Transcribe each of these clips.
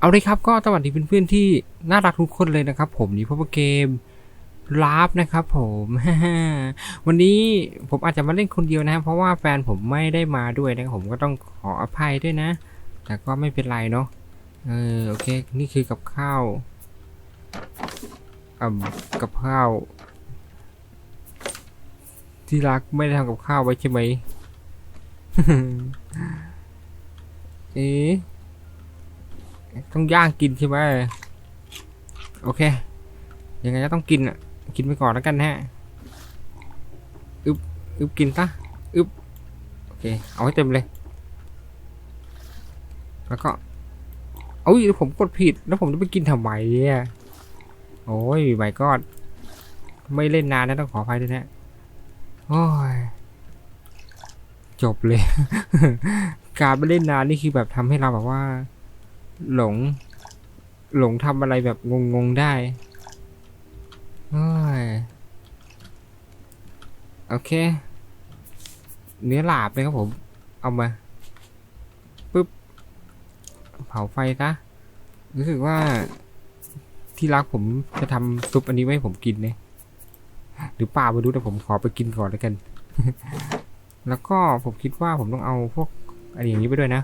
เอาเลยครับก็สวัสดีเพื่อนๆที่น่ารักทุกคนเลยนะครับ ผมนี่พบกับเกมลาฟนะครับ ผมวันนี้ผมอาจจะมาเล่นคนเดียวนะครับเพราะว่าแฟนผมไม่ได้มาด้วยนะผมก็ต้องขออภัยด้วยนะ แต่ก็ไม่เป็นไรเนาะเออโอเค นี่คือกับข้าวอ่ากับข้าว ที่รักไม่ได้ทำกับข้าวไว้ใช่ไหมเอ๊ะ ต้องย่างกินใช่ไหมโอเค ยังไงก็ต้องกินอะ กินไปก่อนแล้วกันฮะอึบอึบกินซะอึบโอเค เอาให้เต็มเลย แล้วก็เอ้ยผมกดผิด แล้วผมจะไปกินทำไมเนี่ยโอ้ยไม่กอดไม่เล่นนานนะต้องขออภัยด้วยนะโอ้ยจบเลย การไม่เล่นนานนี่คือแบบทำให้เราแบบว่า หลง หลงทำอะไรแบบงงๆได้โอ้ยโอเค เนื้อหลาบเลยครับผม เอามาปุ๊บเผาไฟซะรู้สึกว่าที่รักผมจะทำซุปอันนี้ไว้ผมกินเนี่ยหรือป่าไม่รู้แต่ผมขอไปกินก่อนแล้วกัน แล้วก็ผมคิดว่าผมต้องเอาพวกอะไรอย่างนี้ไปด้วยนะ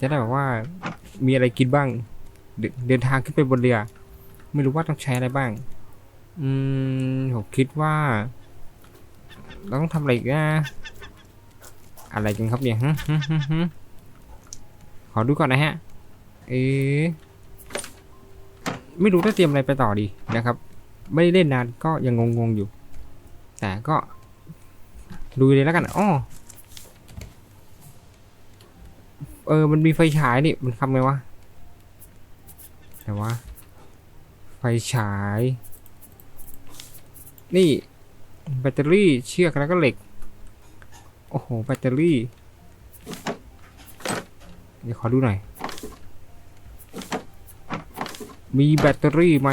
จะได้แบบว่ามีอะไรกินบ้าง เดินทางขึ้นไปบนเรือ ไม่รู้ว่าต้องใช้อะไรบ้าง อืมผมคิดว่าเราต้องทำอะไรอีกนะอะไรกันครับเนี่ยฮึฮขอดูก่อนนะฮะ เอ๊ะไม่รู้จะเตรียมอะไรไปต่อดีนะครับ ไม่ได้เล่นนานก็ยังงงๆอยู่ แต่ก็ดูเลยแล้วกัน อ้อ เออ มันมีไฟฉายนี่ มันทำไงวะแต่ว่าไฟฉาย นี่แบตเตอรี่เชือกแล้วก็เหล็ก โอ้โห แบตเตอรี่ เดี๋ยวขอดูหน่อย มีแบตเตอรี่ไหม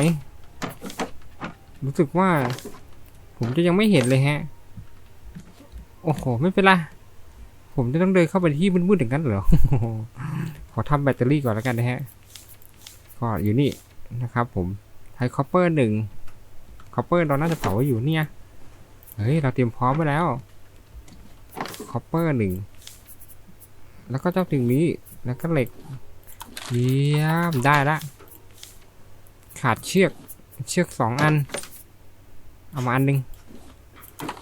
รู้สึกว่า ผมจะยังไม่เห็นเลยฮะ โอ้โห ไม่เป็นไร ผมจะต้องเดินเข้าไปที่มืดๆอย่างนั้นเหรอ ขอทำแบตเตอรี่ก่อนแล้วกันนะฮะ ก็อยู่นี่นะครับผมไทคอปเปอร์หนึ่งคอปเปอร์เราน่าจะเผาอยู่เนี่ย เฮ้ย เราเตรียมพร้อมไว้แล้วคอปเปอร์หนึ่ง แล้วก็เจ้าสิ่งนี้ แล้วก็เหล็ก เยี่ยม ได้ละ ขาดเชือก เชือกสองอัน เอามาอันหนึ่ง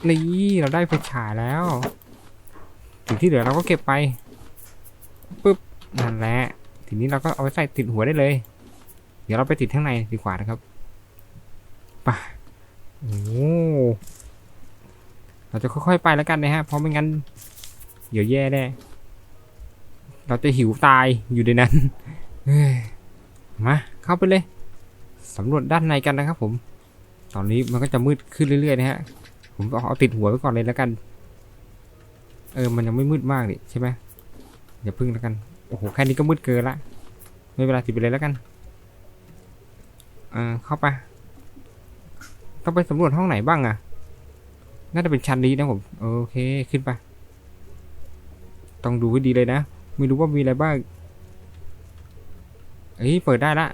นี่ เราได้ไฟฉายแล้ว สิ่งที่เหลือเราก็เก็บไปปุ๊บนั่นแหละทีนี้เราก็เอาไปใส่ติดหัวได้เลย เดี๋ยวเราไปติดข้างในดีกว่านะครับไปโอ้เราจะค่อยๆไปแล้วกันนะฮะเพราะไม่งั้นเดี๋ยวแย่แน่เราจะหิวตายอยู่ในนั้นมาเข้าไปเลยสำรวจด้านในกันนะครับผม ตอนนี้มันก็จะมืดขึ้นเรื่อยๆนะฮะ ผมเอาเอาติดหัวไว้ก่อนเลยแล้วกัน เออ มันยังไม่มืดมากนี่ใช่ไหมอย่าพึ่งแล้วกัน โอ้โห แค่นี้ก็มืดเกินละ ไม่เป็นไรติดไปเลยแล้วกัน เอ่าเข้าไป ต้องไปสำรวจห้องไหนบ้างอะน่าจะเป็นชั้นนี้นะผม โอเค ขึ้นไป ต้องดูให้ดีเลยนะ ไม่รู้ว่ามีอะไรบ้าง เอ้ย เปิดได้ละ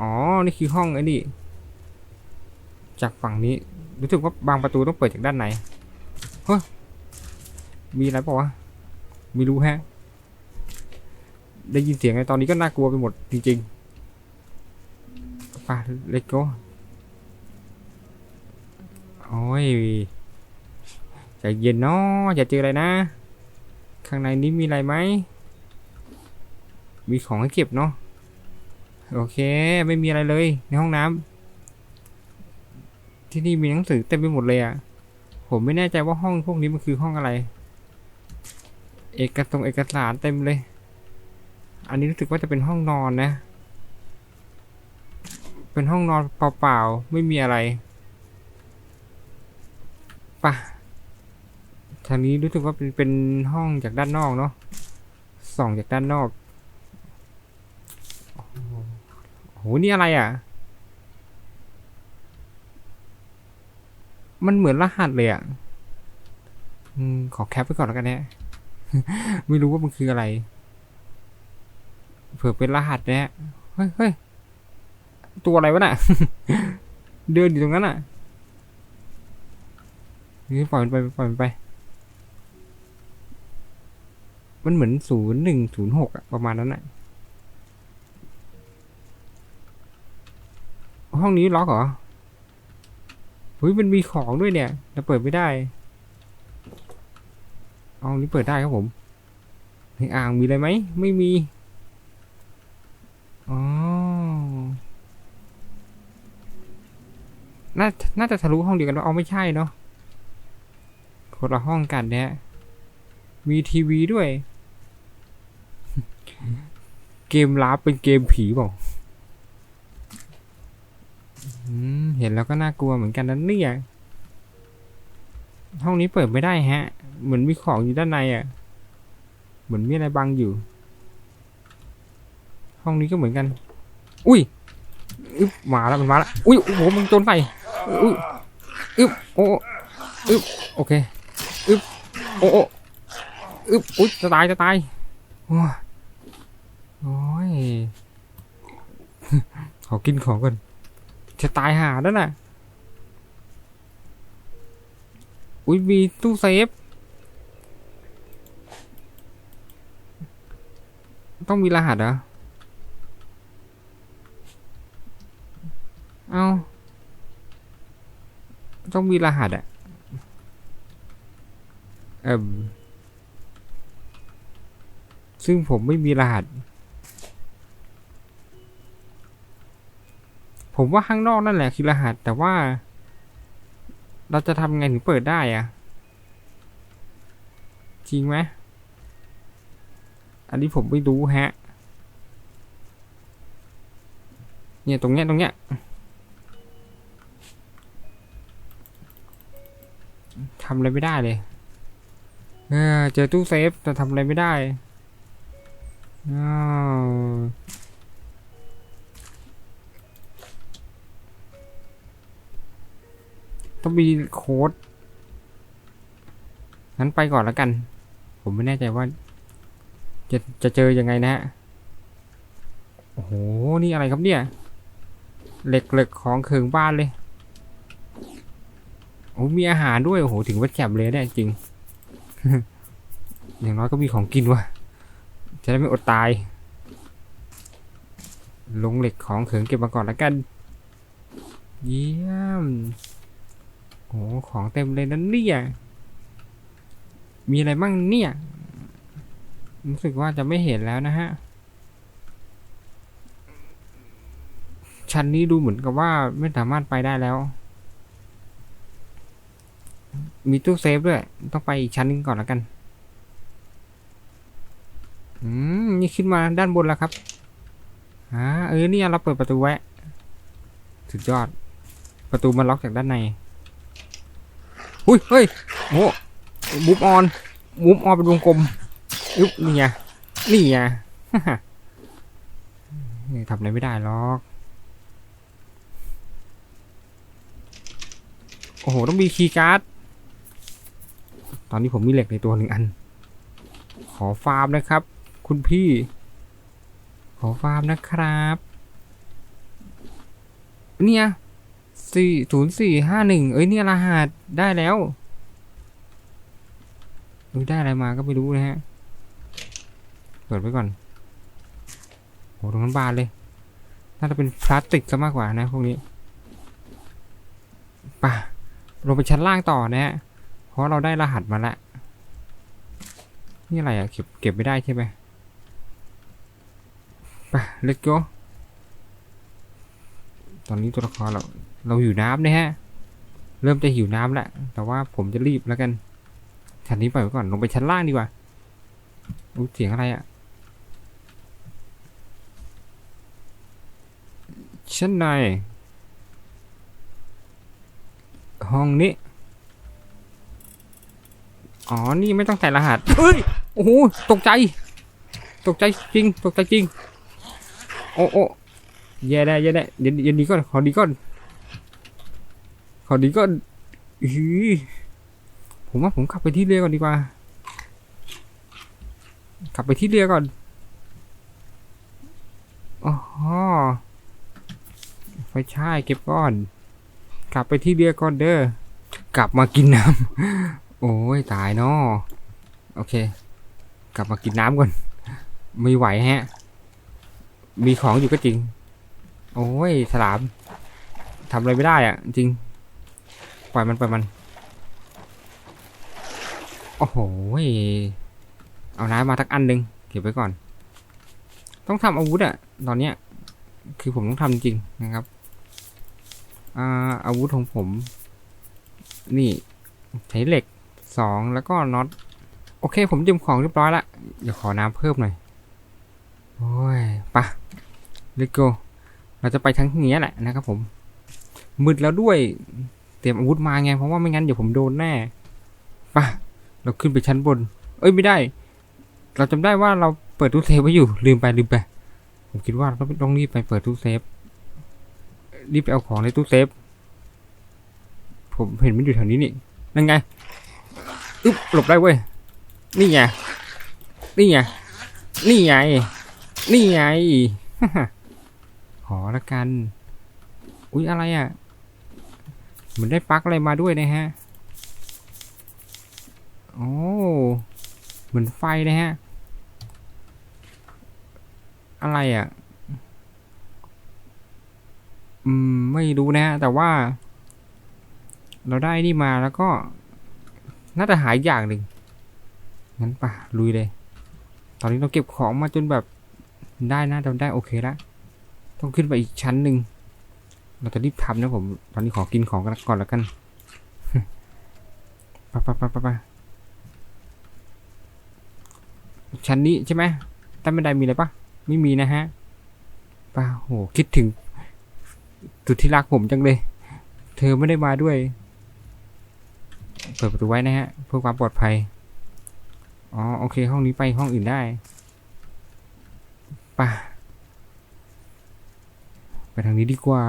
อ๋อ นี่คือห้องไอ้นี่ จากฝั่งนี้ รู้สึกว่าบางประตูต้องเปิดจากด้านใน เฮ้ยมีอะไรเปล่าวะไม่รู้แฮะ ได้ยินเสียงไงตอนนี้ก็น่ากลัวไปหมดจริงๆไปเลโก้โอ้ยใจเย็นเนาะอย่าเจออะไรนะ ข้างในนี้มีอะไรไหม มีของให้เก็บเนาะ โอเค ไม่มีอะไรเลยในห้องน้ำที่นี่มีหนังสือเต็มไปหมดเลยอะ ผมไม่แน่ใจว่าห้องพวกนี้มันคือห้องอะไร เอกสารเอกสารเต็มเลย อันนี้รู้สึกว่าจะเป็นห้องนอนนะ เป็นห้องนอนเปล่าๆ ไม่มีอะไรปะทางนี้รู้สึกว่าเป็นเป็นห้องจากด้านนอกเนาะส่องจากด้านนอกโอ้โหนี่อะไรอะ มันเหมือนรหัสเลยอะขอแคปไว้ก่อนแล้วกันเนี่ยไม่รู้ว่ามันคืออะไร เผื่อเป็นรหัสเนะฮะเฮ้ยเฮ้ยตัวอะไรวะน่ะ เดินอยู่ตรงนั้นอะนี่ปล่อยมันไปปล่อยมันไป มันเหมือนศูนย์หนึ่งศูนย์หกอะประมาณนั้นอะห้องนี้ล็อกเหรอ ฮ้ยมันมีของด้วยเนี่ยแต่เปิดไม่ได้ เอานี้เปิดได้ครับผมในอ่างมีอะไรไหมไม่มีอ๋อน่าน่าจะทะลุห้องเดียวกันว่าเอาไม่ใช่เนาะคนละห้องกันเนี่ยมีทีวีด้วย เกมลับเป็นเกมผีบอกอืม เห็นแล้วก็น่ากลัวเหมือนกันนะเนี่ยห้องนี้เปิดไม่ได้ฮะ เหมือนมีของอยู่ด้านในอะ เหมือนมีอะไรบังอยู่ ห้องนี้ก็เหมือนกัน อุ้ยอึ๊บมาแล้วมันมาแล้ว อุ้ยโอ้โหมันโจนใส่อุ้ยอึ๊บโอ้อึ๊บโอเคอึ๊บโอ้โอ้อึ๊บอุ้ยจะตายจะตายโอ้ยโอ้ยขอกินของก่อน จะตายหาแล้วน่ะ อุ้ยมีตู้เซฟ ต้องมีรหัสเหรอ เอา ต้องมีรหัสอะเอ่มซึ่งผมไม่มีรหัส ผมว่าข้างนอกนั่นแหละคือรหัส แต่ว่า เราจะทำไงถึงเปิดได้อะจริงไหมอันนี้ผมไม่รู้ฮะ เนี่ยตรงเนี้ยตรงเนี้ยทำอะไรไม่ได้เลยเเจอตู้เซฟแต่ทำอะไรไม่ได้อ้าว ต้องมีโค้ดงั้นไปก่อนแล้วกัน ผมไม่แน่ใจว่า จะจะเจอยังไงนะฮะ โอ้โห นี่อะไรครับเนี่ย เหล็กเหล็กของเคืองบ้านเลยโอ้มีอาหารด้วย โอ้โห ถึงวัดแคบเลยเนี่ยจริง อย่างน้อยก็มีของกินวะจะได้ไม่อดตาย ลงเหล็กของเขิงเก็บมาก่อนแล้วกัน เยี่ยม โอ้ของเต็มเลยนั่นเนี่ยมีอะไรบ้างเนี่ย รู้สึกว่าจะไม่เห็นแล้วนะฮะ ชั้นนี้ดูเหมือนกับว่าไม่สามารถไปได้แล้ว มีตู้เซฟด้วย ต้องไปอีกชั้นนึงก่อนแล้วกัน อืม นี่ขึ้นมาด้านบนแล้วครับอ่าเออเนี่ยเราเปิดประตูไว้สุดยอด ประตูมันล็อกจากด้านใน อุ้ยเฮ้ยโอ้บุบออนบุบออนเป็นวงกลมอึ๊บนี่ไงนี่ไงนี่ทำอะไรไม่ได้หรอกโอ้โห ต้องมีคีย์การ์ด ตอนนี้ผมมีเหล็กในตัวหนึ่งอัน ขอฟาร์มนะครับ คุณพี่ ขอฟาร์มนะครับ เนี่ย สี่ศูนย์สี่ห้าหนึ่งเอ้ยเนี่ยรหัสได้แล้วเอ้ยได้อะไรมาก็ไม่รู้นะฮะ เปิดไว้ก่อนโหตรงนั้นบานเลย น่าจะเป็นพลาสติกซะมากกว่านะพวกนี้ป่ะลงไปชั้นล่างต่อนะฮะ เพราะเราได้รหัสมาแล้วนี่อะไรอะเก็บเก็บไม่ได้ใช่ไหมป่ะ let's go ตอนนี้ตัวละครเรา เราหิวน้ำนะฮะ เริ่มจะหิวน้ำแล้วแต่ว่าผมจะรีบแล้วกันชั้นนี้ปล่อยไว้ก่อน ลงไปชั้นล่างดีกว่าอู้เสียงอะไรอะชั้นใน ห้องนี้ อ๋อ นี่ไม่ต้องใส่รหัสเฮ้ย โอ้โห ตกใจ ตกใจจริง ตกใจจริง โอ้โอ้แย่ได้แย่ได้เดี๋ยวเดี๋ยวดีก่อน ขอดีก่อน ขอดีก่อนอือผมว่าผมขับไปที่เรือก่อนดีกว่า ขับไปที่เรือก่อนอ๋อไฟฉายเก็บก่อน กลับไปที่เรือก่อนเด้อ กลับมากินน้ำ โอ้ยตายเนาะโอเค กลับมากินน้ำก่อน ไม่ไหวฮะ มีของอยู่ก็จริง โอ้ยฉลามทำอะไรไม่ได้อะจริง ปล่อยมันปล่อยมัน โอ้โห เอาน้ำมาทักอันหนึ่งเก็บไว้ก่อน ต้องทำอาวุธอะตอนเนี้ย คือผมต้องทำจริงนะครับอาอาวุธของผม นี่ ใช้เหล็กสองแล้วก็น็อต โอเค ผมยืมของเรียบร้อยละ เดี๋ยวขอน้ำเพิ่มหน่อย โอ้ยปะเลโกเราจะไปทั้งนี้แหละนะครับผมมืดแล้วด้วย ตรียมอาวุธมาไงเพราะว่าไม่งั้นเดี๋ยวผมโดนแน่ปะเราขึ้นไปชั้นบน เอ้ยไม่ได้ เราจำได้ว่าเราเปิดตู้เซฟไว้อยู่ลืมไปลืมไป ผมคิดว่าเราต้องต้องรีบไปเปิดตู้เซฟ รีบไปเอาของในตู้เซฟ ผมเห็นมันอยู่แถวนี้นี่ นั่นไง อึ๊บหลบได้เว้ย นี่ไง นี่ไง นี่ไง นี่ไง ขอละกัน อุ๊ยอะไรอะ เหมือนได้ปลั๊กอะไรมาด้วยนะฮะ โอ้ เหมือนไฟนะฮะ อะไรอะ อืม ไม่รู้นะฮะแต่ว่า เราได้นี่มาแล้วก็ น่าจะหายอย่างหนึ่ง งั้นป่ะ ลุยเลย ตอนนี้เราเก็บของมาจนแบบได้นะเราได้โอเคแล้วต้องขึ้นไปอีกชั้นหนึ่ง เราจะรีบทำนะผม ตอนนี้ขอกินของกันก่อนแล้วกันไปไปไปไปไปชั้นนี้ใช่ไหมใต้บันไดมีอะไรปะไม่มีนะฮะป่าโห คิดถึงสุดที่รักผมจังเลย เธอไม่ได้มาด้วย เปิดประตูไว้นะฮะ เพื่อความปลอดภัย อ๋อ โอเค ห้องนี้ไปห้องอื่นได้ป่ะ ไปทางนี้ดีกว่า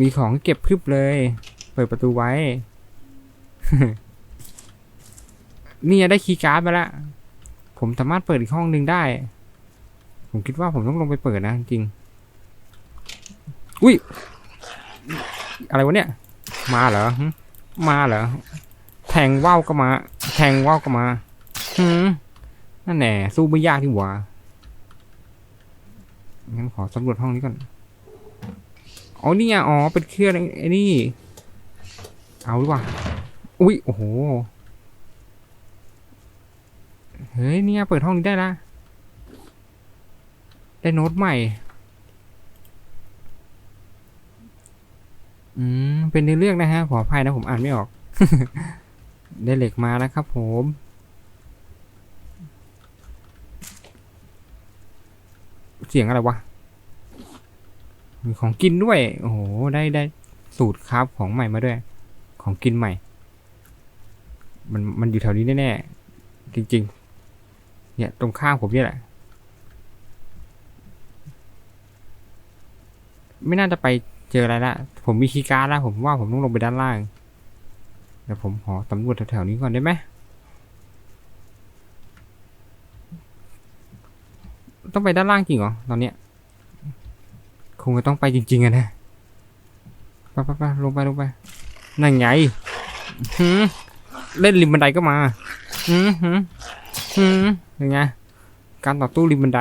มีของเก็บพรึบเลย เปิดประตูไว้ นี่ได้คีย์การ์ดมาล้วผมสามารถเปิดอีกห้องหนึ่งได้ ผมคิดว่าผมต้องลงไปเปิดนะจริง อุ้ย อะไรวะเนี่ย มาเหรอ มาเหรอ แทงว่าวก็มา แทงว่าวก็มาหืมนั่นแหละสู้ไม่ยากที่หว่างั้นขอสำรวจห้องนี้ก่อน อ๋อนี่ไงอ๋อเป็นเครื่องไอ้นี่ เอาดีกว่าอุ้ยโอ้โห เฮ้ยเนี่ยเปิดห้องนี้ได้ละได้โน้ตใหม่ อืม เป็นในเรื่องนะฮะ ขออภัยนะผมอ่านไม่ออก ได้เหล็กมาแล้วครับผม เสียงอะไรวะ มีของกินด้วย โอ้โห ได้ได้สูตรครับของใหม่มาด้วย ของกินใหม่ มันมันอยู่แถวนี้แน่ๆจริง ๆ เนี่ยตรงข้างผมเนี่ยแหละ ไม่น่าจะไปเจออะไรละ ผมมีคีย์การ์ดแล้วผมว่าผมต้องลงไปด้านล่างเดี๋ยวผมขอสำรวจแถวๆนี้ก่อนได้ไหมต้องไปด้านล่างจริงเหรอตอนเนี้ย คงจะต้องไปจริงๆอะนะไปไปไปลงไปลงไป นั่นไงหืมเล่นริมบันไดก็มาหืมหืมหืมยังไง การต่อตู้ริมบันได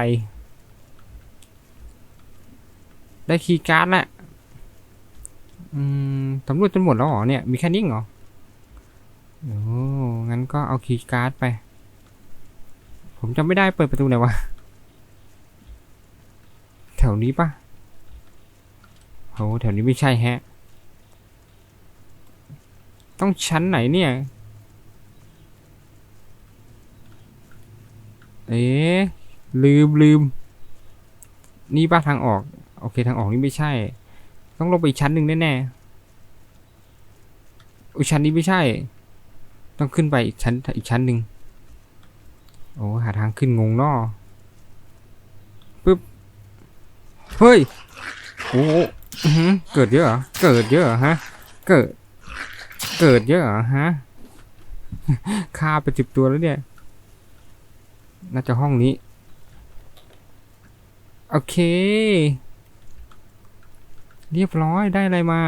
ได้คีย์การ์ดแล้วอืมสำรวจจนหมดแล้วเหรอเนี่ย มีแค่นี้เหรอโอ้งั้นก็เอาคีย์การ์ดไป ผมจำไม่ได้เปิดประตูไหนวะ แถวนี้ปะ โหแถวนี้ไม่ใช่แฮะ ต้องชั้นไหนเนี่ย เอ๊ลืมลืม นี่ป้าทางออก โอเคทางออกนี่ไม่ใช่ ต้องลงไปชั้นหนึ่งแน่ๆอุชั้นนี้ไม่ใช่ ต้องขึ้นไปอีกชั้นอีกชั้นหนึ่งโอ้หาทางขึ้นงงเนอปึ๊บ เฮ้ย โอ้ เกิดเยอะเหรอ เกิดเยอะเหรอฮะ เกิด เกิดเยอะเหรอฮะฆ่าไปสิบตัวแล้วเนี่ย น่าจะห้องนี้ โอเค เรียบร้อยได้อะไรมา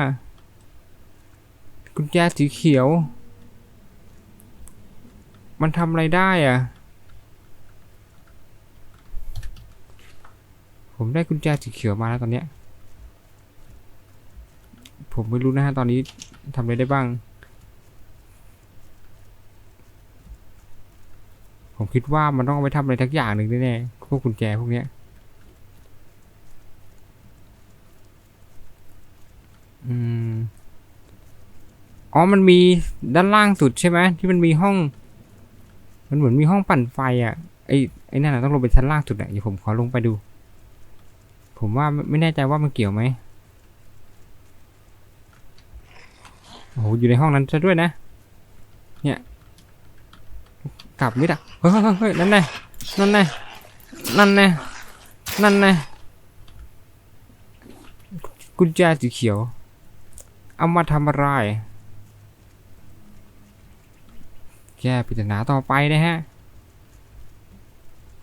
กุญแจสีเขียว มันทำอะไรได้อะผมได้กุญแจสีเขียวมาแล้วตอนเนี้ย ผมไม่รู้นะฮะตอนนี้ทำอะไรได้บ้าง ผมคิดว่ามันต้องเอาไปทำอะไรทักอย่างหนึ่งแน่ๆพวกกุญแจพวกเนี้ยอืมอ๋อ มันมีด้านล่างสุดใช่ไหมที่มันมีห้อง มันเหมือนมีห้องปั่นไฟอะไอ้ไอ้นั่นนะต้องลงไปชั้นล่างสุดอะเดี๋ยวผมขอลงไปดู ผมว่าไม่แน่ใจว่ามันเกี่ยวไหม โอ้โหอยู่ในห้องนั้นซะด้วยนะ เนี่ย กลับมิดอะ เฮ้ยเฮ้ยนั่นไงนั่นไงนั่นไงนั่นไงกุญแจสีเขียว เอามาทำอะไร แก้ปริศนาต่อไปนะฮะ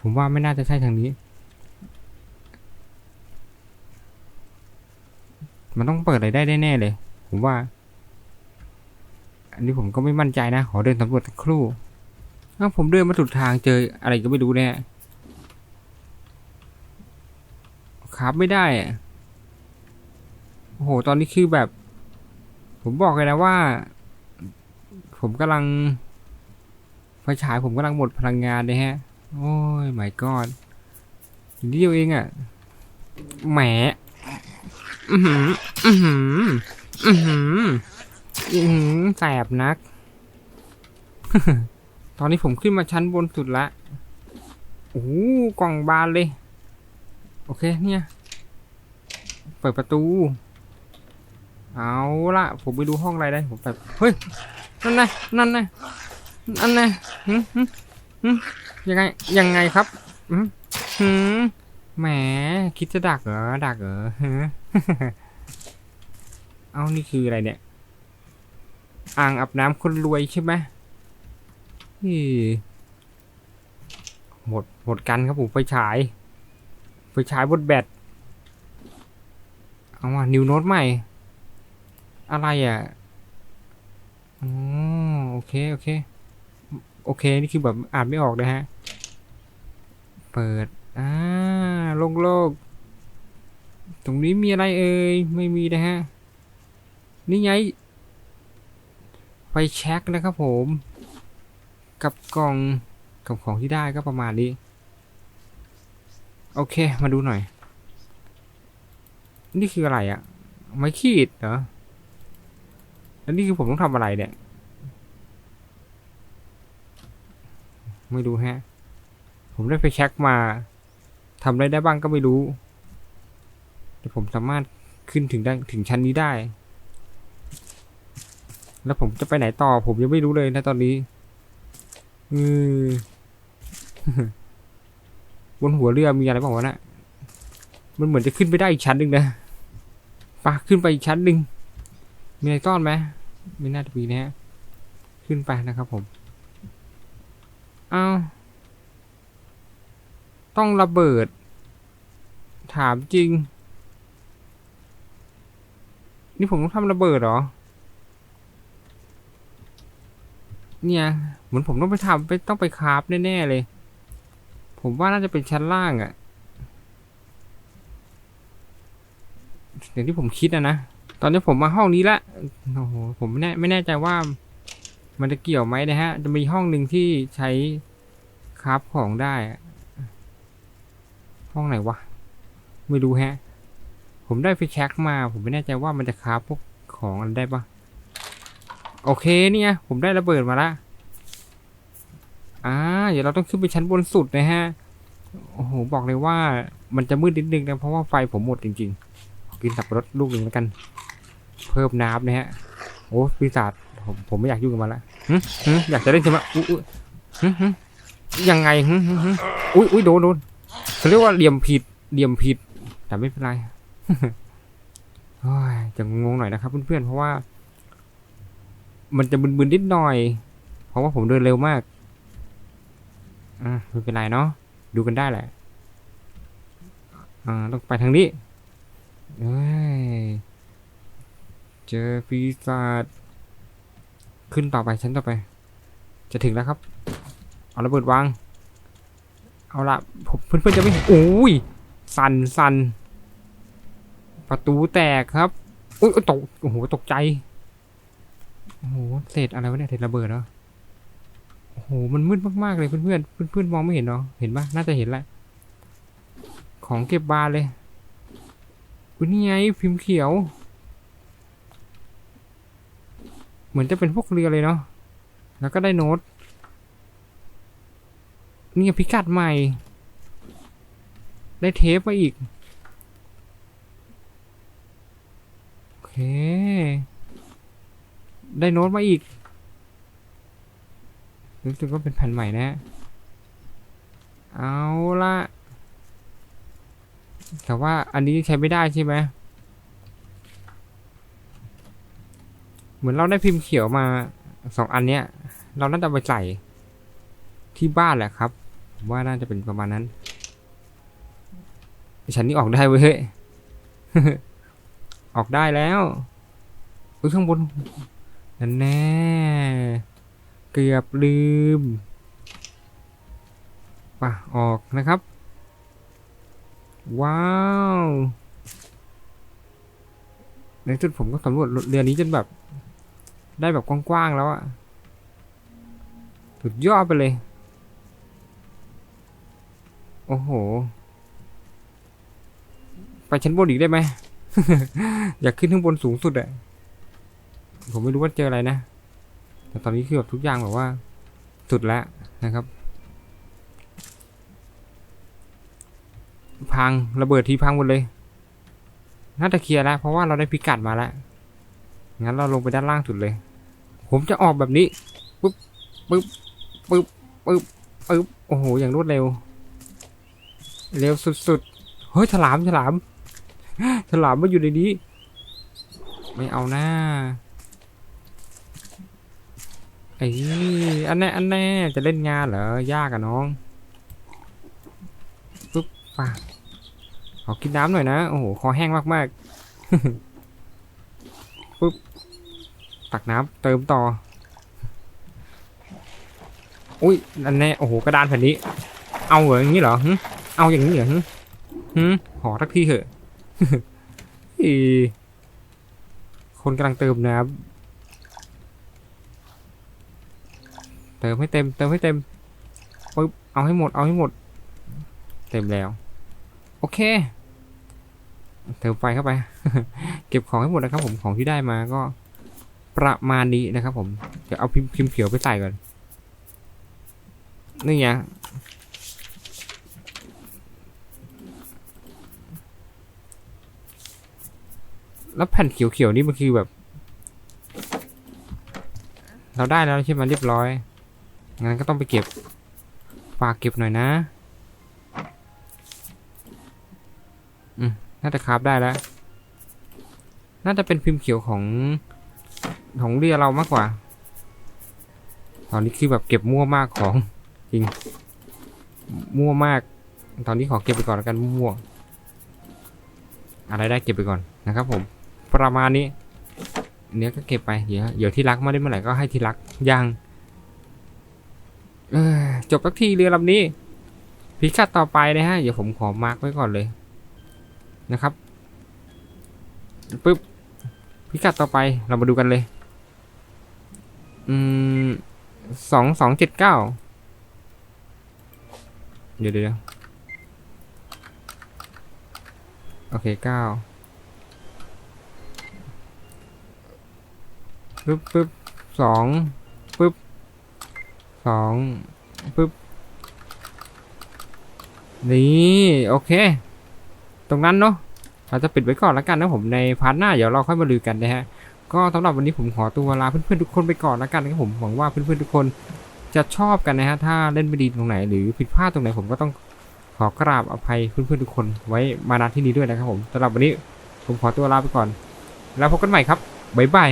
ผมว่าไม่น่าจะใช่ทางนี้ มันต้องเปิดอะไรได้แน่เลย ผมว่า อันนี้ผมก็ไม่มั่นใจนะ ขอเดินสำรวจสักครู่ถ้าผมเดินมาสุดทางเจออะไรก็ไม่รู้แน่ครับไม่ได้อะโอ้โห ตอนนี้คือแบบ ผมบอกเลยนะว่า ผมกำลังไฟฉายผมกำลังหมดพลังงานเลยฮะ โอ้ยไม่กอดเดียวเองอะ่ะ แหม อือหือ อือหือ อือหือ อืแสบนัก ตอนนี้ผมขึ้นมาชั้นบนสุดละ โอ้โหกล่องบานเลย โอเคเนี่ย เปิดประตู เอาละผมไปดูห้องอะไรได้ผมแบบเฮ้ย นั่นไงนั่นไงนั่นไงหืมหืมหืมยังไง ยังไงครับหืมหืมแหม คิดจะดักเหรอ ดักเหรอฮะเอานี่คืออะไรเนี่ย อ่างอาบน้ำคนรวยใช่ไหมนี่หมดหมดกันครับผมไฟฉายไฟฉายบนแบตเอามานิวโน้ตใหม่ อะไรอะอ๋อโอเค โอเค โอเค นี่คือแบบอ่านไม่ออกนะฮะ เปิด อ่าโล่งโลก ตรงนี้มีอะไรเอ่ย ไม่มีนะฮะ นี่ไง แช็กนะครับผม กับกล่องกับของที่ได้ก็ประมาณนี้ โอเค มาดูหน่อย นี่คืออะไรอะ่ะ ไม้ขีดเหรอแล้วนี่คือผมต้องทำอะไรเนี่ย ไม่รู้ฮะ ผมได้ไปเช็คมาทำอะไรได้บ้างก็ไม่รู้ แต่ผมสามารถขึ้นถึงได้ถึงชั้นนี้ได้ แล้วผมจะไปไหนต่อ ผมยังไม่รู้เลยนะตอนนี้อือบนหัวเรือมีอะไรบ้างวะนะมันเหมือนจะขึ้นไปได้อีกชั้นหนึ่งนะปะขึ้นไปอีกชั้นหนึ่งมีอะไรซ่อนไหมไม่น่าจะมีนะฮะขึ้นไปนะครับผมเอาต้องระเบิด ถามจริง นี่ผมต้องทำระเบิดเหรอ เนี่ยเหมือนผมต้องไปทำไปต้องไปคราฟแน่ๆเลย ผมว่าน่าจะเป็นชั้นล่างอะอย่างที่ผมคิดอะนะตอนนี้ผมมาห้องนี้ละโอ้โหผมไม่แน่ไม่แน่ใจว่า มันจะเกี่ยวไหมนะฮะ จะมีห้องหนึ่งที่ใช้คราฟของได้ ห้องไหนวะ ไม่รู้ฮะ ผมได้ไฟแช็กมา ผมไม่แน่ใจว่ามันจะคราฟพวกของอะไรได้ปะ โอเคเนี่ยผมได้ระเบิดมาละอ่าเดี๋ยวเราต้องขึ้นไปชั้นบนสุดนะฮะโอ้โหบอกเลยว่ามันจะมืดนิดนึงนะเพราะว่าไฟผมหมดจริงๆ กินสับปะรดลูกหนึ่งแล้วกัน เพิ่มน้ำนะฮะโอ้ปีศาจผมผมไม่อยากยุ่งกับมันละหึหึอยากจะเล่นใช่ไหมอุ้ยอุ๊ยหึหึยังไงหึหึหึอุ้ยอุ้ยโดนโดนเขาเรียกว่าเหลี่ยมผิดเหลี่ยมผิดแต่ไม่เป็นไรโอ้ยจะงงหน่อยนะครับเพื่อนๆเพราะว่า มันจะบึนๆนิดหน่อย เพราะว่าผมเดินเร็วมาก อะไม่เป็นไรเนาะ ดูกันได้แหละ อ่าต้องไปทางนี้เเจอปีศาจ ขึ้นต่อไปชั้นต่อไป จะถึงแล้วครับ เอาระเบิดวาง เอาละผมเพื่อนๆจะไม่เห็นโอ้ย สันสันประตูแตกครับ อุ้ยตก โอ้โห ตกใจ โอ้โหเศษอะไรวะเนี่ยเศษระเบิดเหรอโอ้โหมันมืดมากๆเลยเพื่อนๆเพื่อนๆมองไม่เห็นเนาะเห็นปะน่าจะเห็นแหละของเก็บบานเลยอุ้ยนี่ไงพิมพ์เขียว เหมือนจะเป็นพวกเรือเลยเนาะแล้วก็ได้โน้ตนี่พิกัดใหม่ ได้เทปมาอีก โอเค ได้โน้ตมาอีก รู้สึกว่าเป็นแผ่นใหม่นะ เอาละแต่ว่าอันนี้ใช้ไม่ได้ใช่ไหม เหมือนเราได้พิมพ์เขียวมาสองอันเนี้ย เราน่าจะไปใส่ที่บ้านแหละครับ ว่าน่าจะเป็นประมาณนั้น ฉันนี่ออกได้เว้ยเฮ้ยออกได้แล้วอุ้ยข้างบน นั่นแน่ เกือบลืมป่ะออกนะครับ ว้าว ในจุดผมก็สำรวจเรือนี้จนแบบ ได้แบบกว้างๆแล้วอะสุดยอดไปเลย โอ้โห ไปชั้นบนอีกได้ไหม อยากขึ้นข้างบนสูงสุดอะ ผมไม่รู้ว่าเจออะไรนะ แต่ตอนนี้คือแบบทุกอย่างแบบว่า สุดแล้วนะครับ พังระเบิดทีพังหมดเลย น่าจะเคลียร์แล้ว เพราะว่าเราได้พิกัดมาแล้ว งั้นเราลงไปด้านล่างสุดเลย ผมจะออกแบบนี้ปึ๊บปึ๊บปึ๊บปึ๊บปึ๊บโอ้โห อย่างรวดเร็ว เร็วสุดๆ เฮ้ย ฉลาม ฉลาม ฉลามมาอยู่ในนี้ ไม่เอาหน้า ไอ้อันแน่อันแน่จะเล่นงานเหรอยากอะน้องปึ๊บป่ะขอกินน้ำหน่อยนะโอ้โหคอแห้งมากๆปึ๊บตักน้ำเติมต่ออุ้ยอันแน่โอ้โหกระดานแผ่นนี้ เอาเหรออย่างนี้เหรอหึเอาอย่างนี้เหรอหึหึขอทักทีเถอะคนกำลังเติมน้ำ เติมให้เต็ม เติมให้เต็มปึ๊บเอาให้หมด เอาให้หมด เต็มแล้ว โอเค เติมไฟเข้าไป เก็บของให้หมดนะครับผม ของที่ได้มาก็ประมาณนี้นะครับผม เดี๋ยวเอาพิมพ์พิมพ์เขียวไปใส่ก่อน นี่ไงแล้วแผ่นเขียวๆนี่มันคือแบบ เราได้แล้วใช่ไหมเรียบร้อย งั้นก็ต้องไปเก็บ ฝากเก็บหน่อยนะ อืม น่าจะคราฟได้แล้ว น่าจะเป็นพิมพ์เขียวของของเรือเรามากกว่า ตอนนี้คือแบบเก็บมั่วมากของจริง มั่วมาก ตอนนี้ขอเก็บไปก่อนแล้วกันมั่ว อะไรได้เก็บไปก่อนนะครับ ผม ประมาณนี้ เนี้ยก็เก็บไป เดี๋ยวเดี๋ยวที่รักมาได้เมื่อไหร่ก็ให้ที่รักย่าง จบสักทีเรือลำนี้ พิกัดต่อไปนะฮะ เดี๋ยวผมขอมาร์กไว้ก่อนเลยนะครับปึ๊บพิกัดต่อไปเรามาดูกันเลย อืมสองสองเจ็ดเก้าเดี๋ยวเดี๋ยวโอเคเก้าปึ๊บปึ๊บสอง สองปึ๊บ นี่โอเค ตรงนั้นเนาะเราจะปิดไว้ก่อนแล้วกันนะผมในพาร์ทหน้าเดี๋ยวเราค่อยมาลือกันนะฮะ ก็สำหรับวันนี้ผมขอตัวลาเพื่อนๆทุกคนไปก่อนแล้วกันนะครับผมหวังว่าเพื่อนๆทุกคนจะชอบกันนะฮะถ้าเล่นไม่ดีตรงไหน หรือผิดพลาดตรงไหนผมก็ต้องขอกราบอภัยเพื่อนๆทุกคนไว้มาณที่นี้ด้วยนะครับผมสำหรับวันนี้ผมขอตัวลาไปก่อน แล้วพบกันใหม่ครับบ๊ายบาย